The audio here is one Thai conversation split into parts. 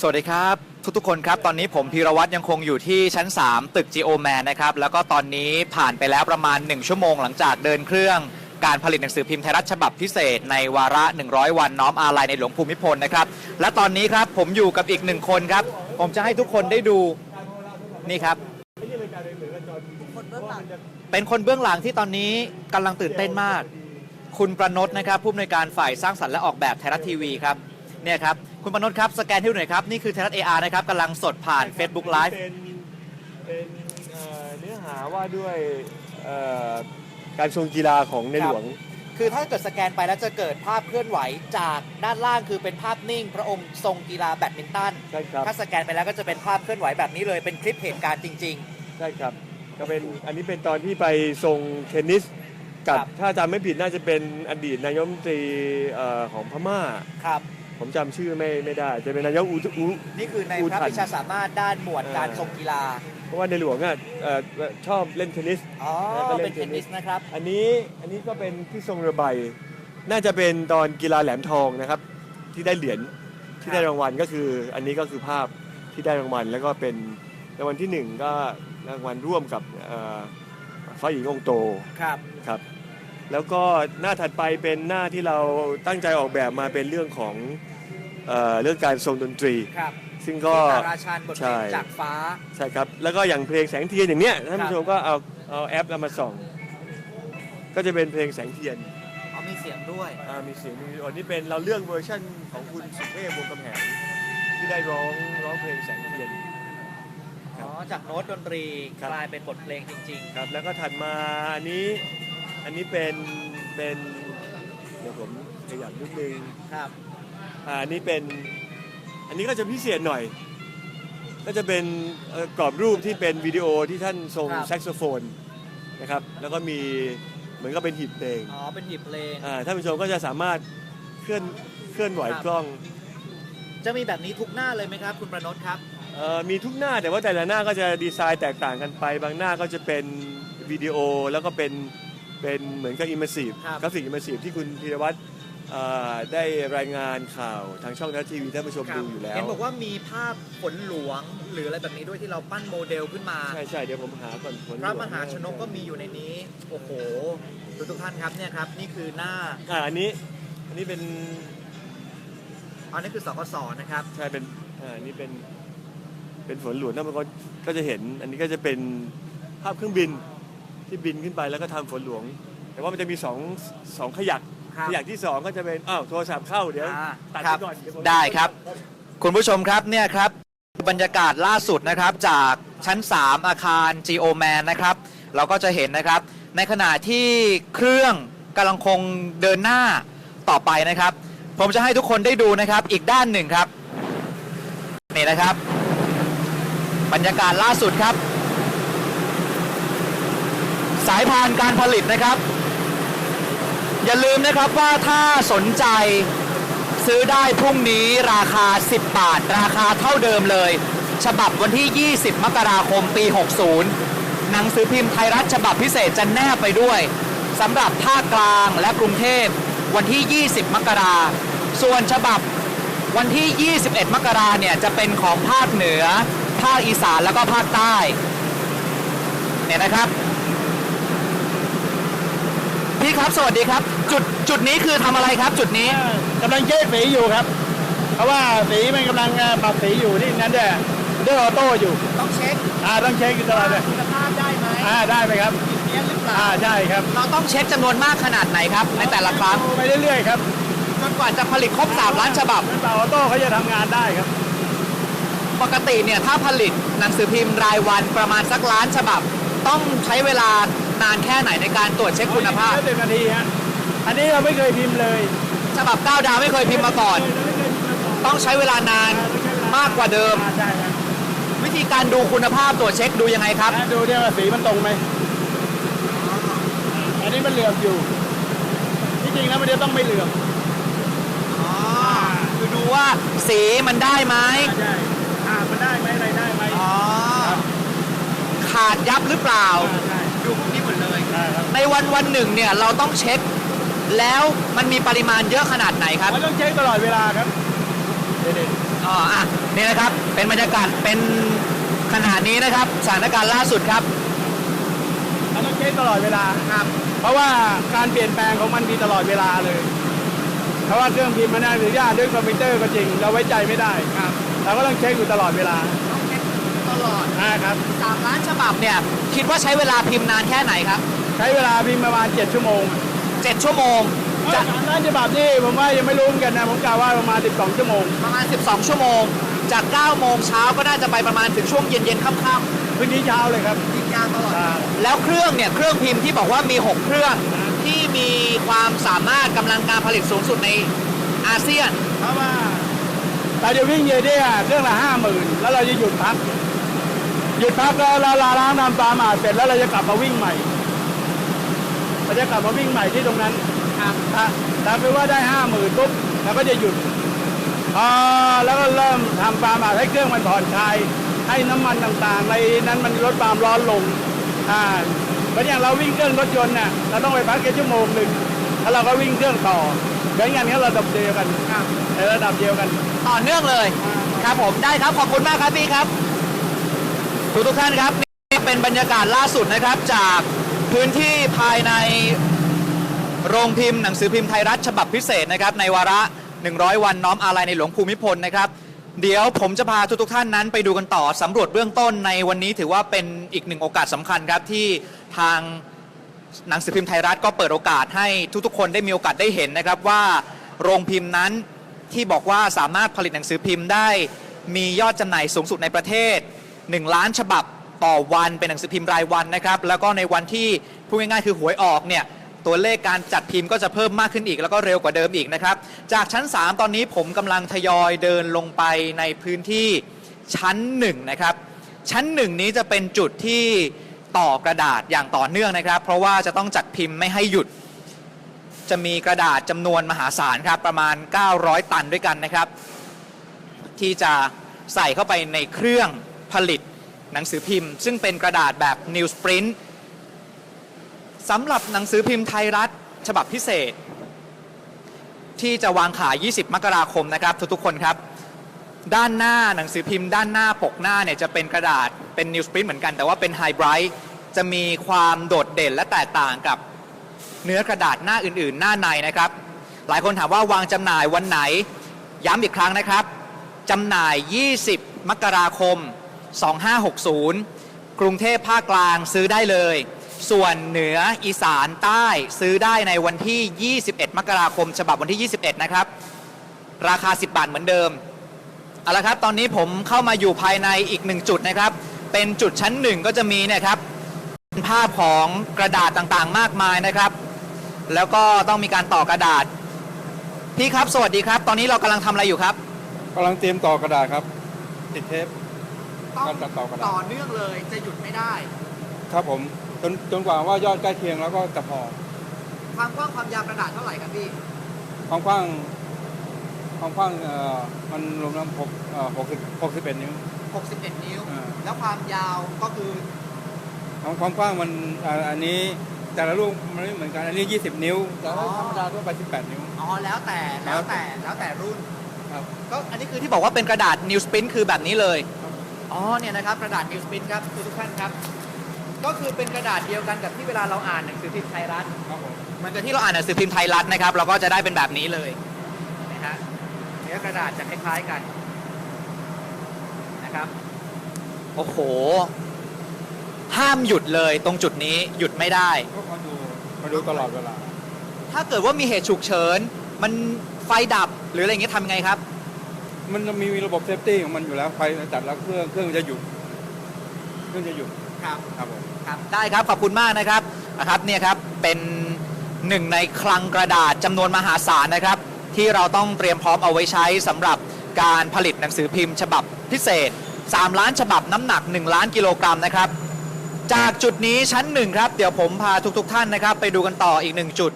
สวัสดีครับ ทุกๆคนครับ ตอนนี้ผมพีรวัตรยังคงอยู่ที่ชั้น 3 ตึก GO Man นะครับ แล้วก็ตอนนี้ผ่านไปแล้วประมาณ 1 ชั่วโมงหลังจากเดินเครื่องการผลิตหนังสือพิมพ์ไทยรัฐฉบับพิเศษในวาระ 100 วันน้อมอาลัยในหลวงภูมิพลนะครับ และตอนนี้ครับผมอยู่กับอีกหนึ่งคนครับ ผมจะให้ทุกคนได้ดูนี่ครับ เป็นคนเบื้องหลังที่ตอนนี้กำลังตื่นเต้นมาก คุณประนตนะครับผู้อำนวยการฝ่ายสร้างสรรค์และออกแบบไทยรัฐทีวีครับเนี่ยครับ คุณประนตครับ สแกนให้ดูหน่อยครับ นี่คือไทยรัฐ AR นะครับกำลังสดผ่าน Facebook Live เป็นเป็นเอ่อเนื้อหาว่าด้วยเอ่อการทรงกีฬาของในหลวง คือถ้าเกิดสแกนไปแล้วจะเกิดภาพเคลื่อนไหวจากด้านล่างคือเป็นภาพนิ่ง พระองค์ทรงกีฬาแบดมินตัน ใช่ครับ ถ้าสแกนไปแล้วก็จะเป็นภาพเคลื่อนไหวแบบนี้เลยเป็นคลิปเหตุการณ์จริง ใช่ครับ ก็เป็นอันนี้เป็นตอนที่ไปทรงเทนนิสกับครับ ถ้าจำไม่ผิดน่าจะเป็นอดีตนายกรัฐมนตรีเอ่อของพม่า ๆ ครับ ผมจำชื่อไม่ไม่ได้ จะเป็นนายกอุอุนี่คือในอุพระทันวิชาสามารถด้านหมวดการทรงกีฬาเพราะว่าในหลวงอะเอ่อชอบเล่นเทนนิส อ๋อแล้วก็เล่นเป็นเทนนิสนะครับ อันนี้อันนี้ก็เป็นที่ทรงเรือใบ น่าจะเป็นตอนกีฬาแหลมทองนะครับ ที่ได้เหรียญที่ได้รางวัลก็คือ อันนี้ก็คือภาพที่ได้รางวัลแล้วก็เป็นรางวัลที่หนึ่งก็รางวัลร่วมกับเอ่อฟ้าหญิงองค์โตครับครับ แล้วก็หน้าถัดไปเป็นหน้าที่เราตั้งใจออกแบบมาเป็นเรื่องของ เอ่อเรื่องการทรงดนตรี ครับซึ่งก็ที่ตาราชันบทเพลงใช่จากฟ้า ใช่ครับ แล้วก็อย่างเพลงแสงเทียนอย่างเนี้ยท่านครัผู้บชมก็เอาเอาแอปเรามาส่อง ก็จะเป็นเพลงแสงเทียนเขามีเสียงด้วยอ่ามีเสียงมีอันนี้เป็นเราเลือกเวอร์ชั่นของคุณสุเทพวงศ์กำแหงที่ได้ร้องร้องเพลงแสงเทียนครัอ๋บอจากโน้ตดนตรีครับ กลายเป็นบทเพลงจริง ครับแล้วก็ถัดมาอันนี้อันนี้เป็นเป็นเดี๋ยวผมขยับนิดนึง ๆ ครับ อ่าอันนี้เป็นอันนี้ก็จะพิเศษหน่อย ก็จะเป็นเอ่อกรอบรูปที่เป็นวิดีโอที่ท่านทรงครับ แซกโซโฟนนะครับ แล้วก็มีเหมือนกับเป็นหีบเพลงอ๋อ เป็นหยิบเพลง อ่าท่านผู้ชมก็จะสามารถเคลื่อนเคลื่อนไหวครับ กล้องจะมีแบบนี้ทุกหน้าเลยไหมครับ คุณประนตครับ เอ่อมีทุกหน้าแต่ว่าแต่ละหน้าก็จะดีไซน์แตกต่างกันไป บางหน้าก็จะเป็นวิดีโอแล้วก็เป็นเป็นเหมือนกับอิมเมอร์ซีฟครับ กราฟิกอิมเมอร์ซีฟที่คุณธีรวัตรเอ่อได้รายงานข่าวทางช่องทัศทีวีท่านผู้ชมดูอยู่แล้ว เห็นบอกว่ามีภาพฝนหลวงหรืออะไรแบบนี้ด้วยที่เราปั้นโมเดลขึ้นมา ใช่ใช่เดี๋ยวผมหาก่อนผลพระมหาชนกก็มีอยู่ในนี้ โอ้โหทุกทุกๆท่านครับเนี่ยครับนี่คือหน้าอ่าอันนี้อันนี้เป็นอันนี้คือสกสนะครับ ใช่เป็นอ่าอันนี้เป็นเป็นฝนหลวงท่านผู้ชมก็จะเห็น อันนี้ก็จะเป็นภาพเครื่องบินที่บินขึ้นไปแล้วก็ทำฝนหลวง แต่ว่ามันจะมีสองสองขยัก ครับขยักที่สองก็จะเป็นอ้าวโทรศัพท์เข้าเดี๋ยวอ่าตัดคไปรับก่อนเยวผม ได้ครับ คุณผู้ชมครับเนี่ยครับบรรยากาศล่าสุดนะครับจากชั้น 3 อาคาร Geo Man นะครับ เราก็จะเห็นนะครับ ในขณะที่เครื่องกำลังคงเดินหน้าต่อไปนะครับ ผมจะให้ทุกคนได้ดูนะครับอีกด้านหนึ่งครับนี่นะครับ บรรยากาศล่าสุดครับ สายพานการผลิตนะครับ อย่าลืมนะครับว่าถ้าสนใจซื้อได้พรุ่งนี้ราคา 10 บาท ราคาเท่าเดิมเลย ฉบับวันที่ 20 มกราคมปี 60 หนังสือพิมพ์ไทยรัฐฉบับพิเศษจะแนบไปด้วยสำหรับภาคกลางและกรุงเทพวันที่ 20 มกราส่วนฉบับวันที่ 21 มกราเนี่ยจะเป็นของภาคเหนือ ภาคอีสานแล้วก็ภาคใต้เนี่ยนะครับ พี่ครับสวัสดีครับ จุดจุดนี้คือทำอะไรครับ จุดนี้กำลังเช็คสีอยู่ครับ เพราะว่าสีมันกำลังปรับสีอยู่นี่นั่นด้วยด้วยออโต้อยู่ต้องเช็คอ่าต้องเช็คอยู่ตลอดเลยคุณภาพได้ไหมอ่าได้ไหมครับเนี้ยหรือเปล่าอ่าใช่ครับเราต้องเช็คจำนวนมากขนาดไหนครับ ในแต่ละครั้งไปเรื่อยๆครับจนกว่าจะผลิตครบ3ล้านฉบับเป่าออโต้เขาจะทำงานได้ครับปกติเนี่ยถ้าผลิตหนังสือพิมพ์รายวันประมาณสักล้านฉบับ ต้องใช้เวลา นานแค่ไหนในการตรวจเช็คคุณภาพแค่สิบนาทีฮะอันนี้เราไม่เคยพิมพ์เลยฉบับ9ดาวไม่เคยพิมพ์มาก่อน ต้องใช้เวลานานมากกว่าเดิมอ่าใช่ครับวิธีการดูคุณภาพตรวจเช็คดูยังไงครับอ่าดูเนี่ยว่าสีมันตรงไหมอันนี้มันเหลื่อมอยู่ที่จริงแล้วมันจะต้องไม่เหลื่อมอ๋อคือดูว่าสีมันได้ไหมใช่อ่ามันได้ไหมอะไรได้ไหมอ๋อขาดยับหรือเปล่าอ่าใช่ดูพวกนี้หมดเลย ใช่ครับในวันวันหนึ่งเนี่ยเราต้องเช็ค แล้วมันมีปริมาณเยอะขนาดไหนครับ มันต้องเช็คตลอดเวลาครับเด็ดอ๋ออะนี่นะครับเป็นบรรยากาศเป็นขนาดนี้นะครับสถานการณ์ล่าสุดครับเราต้องเช็คตลอดเวลาครับ เพราะว่าการเปลี่ยนแปลงของมันมีตลอดเวลาเลย เพราะว่าเครื่องพิมพ์มันอนุญาตด้วยคอมพิวเตอร์ก็จริง เราไว้ใจไม่ได้ครับเราก็ต้องเช็คอยู่ตลอดเวลาต้องเช็คตลอดนะครับสามล้านฉบับเนี่ยคิดว่าใช้เวลาพิมพ์นานแค่ไหนครับ ใช้เวลาพิมพ์ประมาณ 7 ชั่วโมง7 ชั่วโมงจาจะกร้านฉบับนี่ผมว่ายังไม่รู้เหมือนกันนะ ผมกล่าวว่าประมาณ 12 ชั่วโมง ประมาณ 12 ชั่วโมง จาก 9 โมงเช้าก็น่าจะไปประมาณถึงช่วงเย็นๆค่ำพื้นที่เช้าเลยครับๆพิมพ์ยาวตลอดอ่าแล้วเครื่องเนี่ย เครื่องพิมพ์ที่บอกว่ามี 6 เครื่องที่มีความสามารถกำลังการผลิตสูงสุดในอาเซียน เพราะว่าเราจะวิ่งเยอะเนี่ยเครื่องละห้าหมื่นแล้วเราจะหยุดพัก หยุดพักแล้วเราล้างน้ำตาหมาดเสร็จแล้วเราจะกลับมาวิ่งใหม่ เราจะกลับมาวิ่งใหม่ที่ตรงนั้นอะอะถ้าเป็นว่าได้ห้าหมื่นปุ๊บเราก็จะหยุดพอแล้วก็เริ่มทำปาหมาดให้เครื่องมันผ่อนคลาย ให้น้ำมันต่างๆ ในนั้นมันลดความร้อนลงอ่าเหมือนอย่างเราวิ่งเครื่องรถยนต์น่ะเราต้องไปพักแค่ชั่วโมงหนึ่งแล้วเราก็วิ่งเครื่องต่อเหมือนกันนี้เราดับเดียวกันในระดับเดียวกัน ต่อเนื่องเลย ครับผมได้ครับขอบคุณมากครับพี่ครับ ทุกทุกๆท่านครับนี่เป็นบรรยากาศล่าสุดนะครับจาก พื้นที่ภายในโรงพิมพ์หนังสือพิมพ์ไทยรัฐฉบับพิเศษนะครับในวาระ 100 วันน้อมอาลัยในหลวงภูมิพลนะครับเดี๋ยวผมจะพาทุกทุกๆท่านนั้นไปดูกันต่อสำรวจเบื้องต้นในวันนี้ถือว่าเป็นอีกหนึ่งโอกาสสำคัญครับที่ทางหนังสือพิมพ์ไทยรัฐก็เปิดโอกาสให้ทุกๆ คนได้มีโอกาสได้เห็นนะครับว่าโรงพิมพ์นั้นที่บอกว่าสามารถผลิตหนังสือพิมพ์ได้ มียอดจำหน่ายสูงสุดในประเทศ 1 ล้านฉบับ ต่อวันเป็นหนังสือพิมพ์รายวันนะครับแล้วก็ในวันที่พูดง่ายๆ คือหวยออกเนี่ยตัวเลขการจัดพิมพ์ก็จะเพิ่มมากขึ้นอีก แล้วก็เร็วกว่าเดิมอีกนะครับ จากชั้น 3 ตอนนี้ผมกำลังทยอยเดินลงไปในพื้นที่ชั้น1นะครับชั้นหนึ่งนี้จะเป็นจุดที่ต่อกระดาษอย่างต่อเนื่องนะครับ เพราะว่าจะต้องจัดพิมพ์ไม่ให้หยุด จะมีกระดาษจำนวนมหาศาลครับประมาณ 900 ตันด้วยกันนะครับ ที่จะใส่เข้าไปในเครื่องผลิต หนังสือพิมพ์ ซึ่งเป็นกระดาษแบบ Newsprint สำหรับหนังสือพิมพ์ไทยรัฐ ฉบับพิเศษ ที่จะวางขาย 20 มกราคมนะครับ ทุกๆคนครับ ด้านหน้าหนังสือพิมพ์ด้านหน้าปกหน้าเนี่ยจะเป็นกระดาษเป็นนิวสปรินเหมือนกัน แต่ว่าเป็นไฮไบรท์จะมีความโดดเด่นและแตกต่างกับเนื้อกระดาษหน้าอื่น ๆ หน้าในนะครับ หลายคนถามว่าวางจำหน่ายวันไหน ย้ำอีกครั้งนะครับจำหน่าย 20 มกราคม 2560 กรุงเทพภาคกลางซื้อได้เลย ส่วนเหนืออีสานใต้ซื้อได้ในวันที่ 21 มกราคม ฉบับวันที่ 21 นะครับ ราคา 10 บาทเหมือนเดิมเอาละครับตอนนี้ผมเข้ามาอยู่ภายในอีกหนึ่งจุดนะครับ เป็นจุดชั้นหนึ่งก็จะมีเนี่ยครับเป็นภาพของกระดาษต่างๆ มากมายนะครับ แล้วก็ต้องมีการต่อกระดาษ พี่ครับสวัสดีครับ ตอนนี้เรากำลังทำอะไรอยู่ครับกำลังเตรียมต่อกระดาษครับติดเทป การตัดต่อกระดาษ ต่อเนื่องเลย จะหยุดไม่ได้ ครับผมจนจนกว่าว่ายอดใกล้เคียงแล้วก็จะพอความกว้างความยาวกระดาษเท่าไหร่ครับพี่ ความกว้างความกว้างเอ่อมันรวมแล้วหกเอ่อหกสิบหกสิบเอ็ดนิ้ว 61 นิ้ว อ่า แล้วความยาวก็คือความความกว้างมันอ่าอันนี้แต่ละลูกมันไม่เหมือนกันอันนี้20นิ้วแต่ว่าธรรมดาทั่วไป18นิ้ว อ๋อแล้วแต่แล้วแต่แล้วแต่รุ่น ครับ ก็อันนี้คือที่บอกว่าเป็นกระดาษ Newsprint คือแบบนี้เลย อ๋อเนี่ยนะครับกระดาษ Newsprint ครับทุกท่านครับ ก็คือเป็นกระดาษเดียวกันกับที่เวลาเราอ่านหนังสือพิมพ์ไทยรัฐครับผมเหมือนกับที่เราอ่านหนังสือพิมพ์ไทยรัฐนะครับ เราก็จะได้เป็นแบบนี้เลยนะฮะเนื้อกระดาษจะคล้ายๆกันนะครับโอ้โห ห้ามหยุดเลยตรงจุดนี้หยุดไม่ได้ก็มาดูมาดูตลอดเวลา ถ้าเกิดว่ามีเหตุฉุกเฉิน มันไฟดับหรืออะไรอย่างเงี้ยทำไงครับ มันจะมีระบบเซฟตี้ของมันอยู่แล้วไฟจัดแล้วเครื่องเครื่องจะหยุดเครื่องจะหยุดครับครับผมครับได้ครับขอบคุณมากนะครับนะครับเนี่ยครับเป็นหนึ่งในคลังกระดาษจำนวนมหาศาลนะครับ ที่เราต้องเตรียมพร้อมเอาไว้ใช้สำหรับการผลิตหนังสือพิมพ์ ฉบับพิเศษ 3 ล้านฉบับน้ำหนัก 1 ล้านกิโลกรัมนะครับ จากจุดนี้ชั้นหนึ่งครับ เดี๋ยวผมพาทุกๆทท่านนะครับ ไปดูกันต่ออีกหนึ่งจุด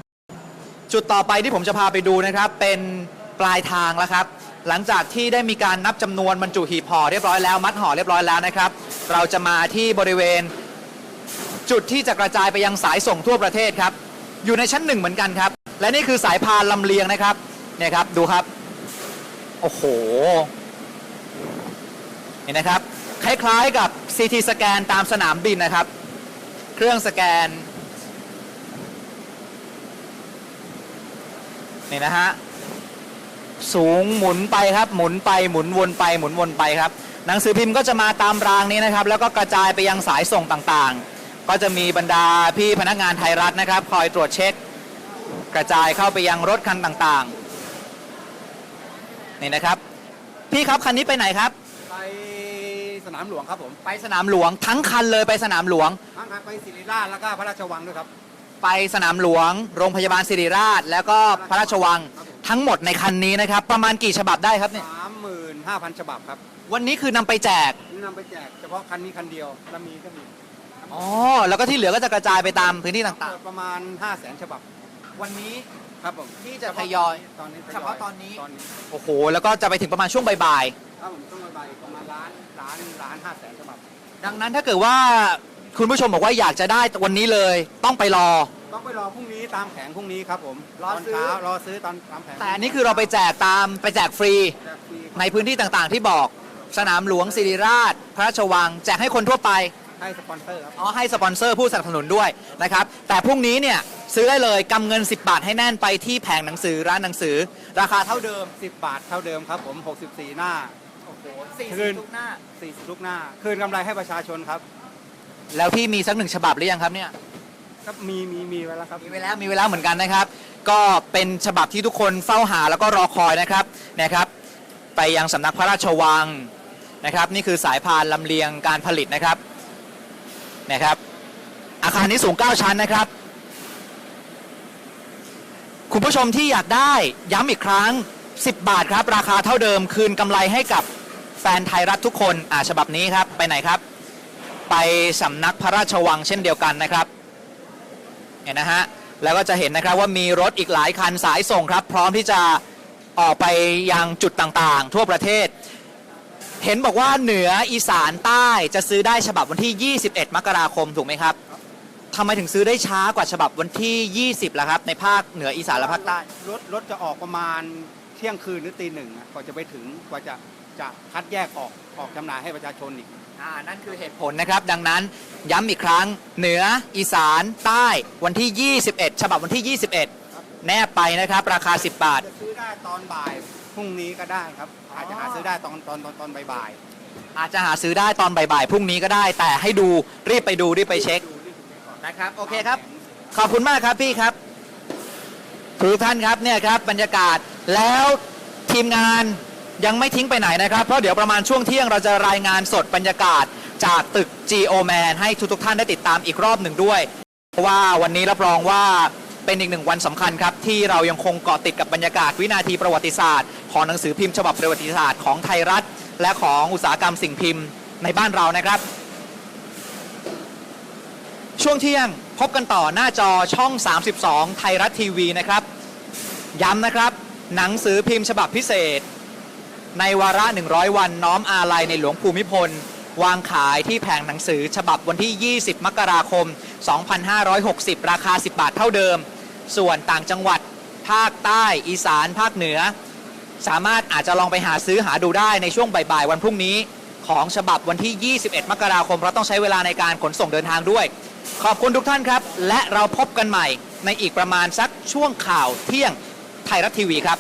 จุดต่อไปที่ผมจะพาไปดูนะครับ เป็นปลายทางแล้วครับ หลังจากที่ได้มีการนับจำนวนบรรจุหีบห่อเรียบร้อยแล้วมัดห่อเรียบร้อยแล้วนะครับ เราจะมาที่บริเวณ จุดที่จะกระจายไปยังสายส่งทั่วประเทศครับ อยู่ในชั้นหนึ่งเหมือนกันครับ และนี่คือสายพานลำเลียงนะครับเนี่ยครับดูครับ โอ้โห เห็นนะครับ คล้ายๆกับ CT สแกนตามสนามบินนะครับ เครื่องสแกนนี่นะฮะ สูงหมุนไปครับ หมุนไปหมุนวนไปหมุนวนไปครับ หนังสือพิมพ์ก็จะมาตามรางนี้นะครับ แล้วก็กระจายไปยังสายส่งต่างๆ ก็จะมีบรรดาพี่พนักงานไทยรัฐนะครับ คอยตรวจเช็ค กระจายเข้าไปยังรถคันต่างๆนี่นะครับ พี่ครับคันนี้ไปไหนครับ ไปสนามหลวงครับผมไปสนามหลวงทั้งคันเลยไปสนามหลวงทางทางไปศิริราชแล้วก็พระราชวังด้วยครับ ไปสนามหลวง โรงพยาบาลศิริราช แล้วก็พระราชวังครับผมทั้งหมดในคันนี้นะครับ ประมาณกี่ฉบับได้ครับเนี่ย สามหมื่นห้าพันฉบับครับวันนี้คือนำไปแจกนี่นำไปแจกเฉพาะคันนี้คันเดียวแล้วมีก็มีอ๋อ แล้วก็ที่เหลือก็จะกระจายไปตามพื้นที่ต่างเปิดประมาณ5 0 0แสนฉบับๆ วันนี้ ครับผมที่จะทยอยตอนนี้เฉพาะตอนนี้ ตอนนี้โอ้โห แล้วก็จะไปถึงประมาณช่วงบ่ายครับผมต้องไปประมาณล้านล้านล้านห้าแสนฉบับ ๆ ดังนั้นถ้าเกิดว่า คุณผู้ชมบอกว่าอยากจะได้วันนี้เลย ต้องไปรอ ต้องไปรอพรุ่งนี้ตามแผงพรุ่งนี้ครับผมรอตอนซื้อ เช้ารอซื้อตอนตามแผงแต่อันนี้คือเราไปแจกตามไปแจกฟรี แจกฟรีในพื้นที่ต่างๆที่บอก สนามหลวงศิริราช พระราชวัง แจกให้คนทั่วไปให้สปอนเซอร์ครับ อ๋อให้สปอนเซอร์ผู้สนับสนุนด้วยนะครับ แต่พรุ่งนี้เนี่ยซื้อได้เลยกำเงิน 10 บาทให้แน่นไปที่แผงหนังสือร้านหนังสือ ราคาเท่าเดิม 10 บาทเท่าเดิมครับผม 64 หน้า โอ้โหคืนทุกหน้า 40 ลูกหน้า คืนกำไรให้ประชาชนครับ แล้วพี่มีสักหนึ่งฉบับหรือยังครับเนี่ยก็มีมีมีไว้แล้วครับมีไว้แล้วมีไว้แล้วเหมือนกันนะครับ ก็เป็นฉบับที่ทุกคนเฝ้าหาแล้วก็รอคอยนะครับนะครับ ไปยังสำนักพระราชวังนะครับ นี่คือสายพานลำเลียงการผลิตนะครับนะครับ อาคารนี้สูง 9 ชั้นนะครับ คุณผู้ชมที่อยากได้ย้ำอีกครั้ง 10 บาทครับ ราคาเท่าเดิมคืนกำไรให้กับแฟนไทยรัฐทุกคนอ่าฉบับนี้ครับ ไปไหนครับ ไปสำนักพระราชวังเช่นเดียวกันนะครับเห็นนะฮะแล้วก็จะเห็นนะครับว่ามีรถอีกหลายคันสายส่งครับ พร้อมที่จะออกไปยังจุดต่างๆ ทั่วประเทศ เห็นบอกว่าเหนืออีสานใต้จะซื้อได้ฉบับวันที่ 21 มกราคมถูกไหมครับทำไมถึงซื้อได้ช้ากว่าฉบับวันที่ 20ล่ะครับ ในภาคเหนืออีสานและภาคใต้รถรถจะออกประมาณเที่ยงคืนหรือตีหนึ่งกว่าจะไปถึงกว่าจะจะคัดแยกออกออกจำหน่ายให้ประชาชนอีก อ่านั่นคือเหตุผลนะครับ ดังนั้นย้ำอีกครั้งเหนืออีสานใต้วันที่ 21 ฉบับวันที่ 21 แนบไปนะครับ ราคา 10 บาท จะซื้อได้ตอนบ่ายพรุ่งนี้ก็ได้ครับ อาจจะหาซื้อได้ตอนตอนตอนตอนบ่ายอาจจะหาซื้อได้ตอนบ่ายๆพรุ่งนี้ก็ได้ แต่ให้ดูรีบไปดูรีบไปเช็คดูรีบดูก่อนนะครับ โอเคครับ ขอบคุณมากครับพี่ครับทุกท่านครับเนี่ยครับบรรยากาศแล้วทีมงาน ยังไม่ทิ้งไปไหนนะครับ เพราะเดี๋ยวประมาณช่วงเที่ยงเราจะรายงานสดบรรยากาศจากตึก GO Man ให้ทุกๆท่านได้ติดตามอีกรอบหนึ่งด้วยเพราะว่าวันนี้รับรองว่าเป็นอีกหนึ่งวันสำคัญครับ ที่เรายังคงเกาะติดกับบรรยากาศวินาทีประวัติศาสตร์ ของหนังสือพิมพ์ฉบับประวัติศาสตร์ของไทยรัฐ และของอุตสาหกรรมสิ่งพิมพ์ในบ้านเรานะครับ ช่วงเที่ยงพบกันต่อหน้าจอช่อง 32 ไทยรัฐทีวีนะครับ ย้ำนะครับ หนังสือพิมพ์ฉบับพิเศษ ในวาระ 100 วันน้อมอาลัยในหลวงภูมิพล วางขายที่แผงหนังสือฉบับวันที่ 20 มกราคม 2560 ราคา 10 บาทเท่าเดิม ส่วนต่างจังหวัดภาคใต้อีสานภาคเหนือ สามารถอาจจะลองไปหาซื้อหาดูได้ในช่วงบ่ายๆวันพรุ่งนี้ ของฉบับวันที่ 21 มกราคม เพราะต้องใช้เวลาในการขนส่งเดินทางด้วย ขอบคุณทุกท่านครับ และเราพบกันใหม่ในอีกประมาณสักช่วงข่าวเที่ยงไทยรัฐทีวีครับ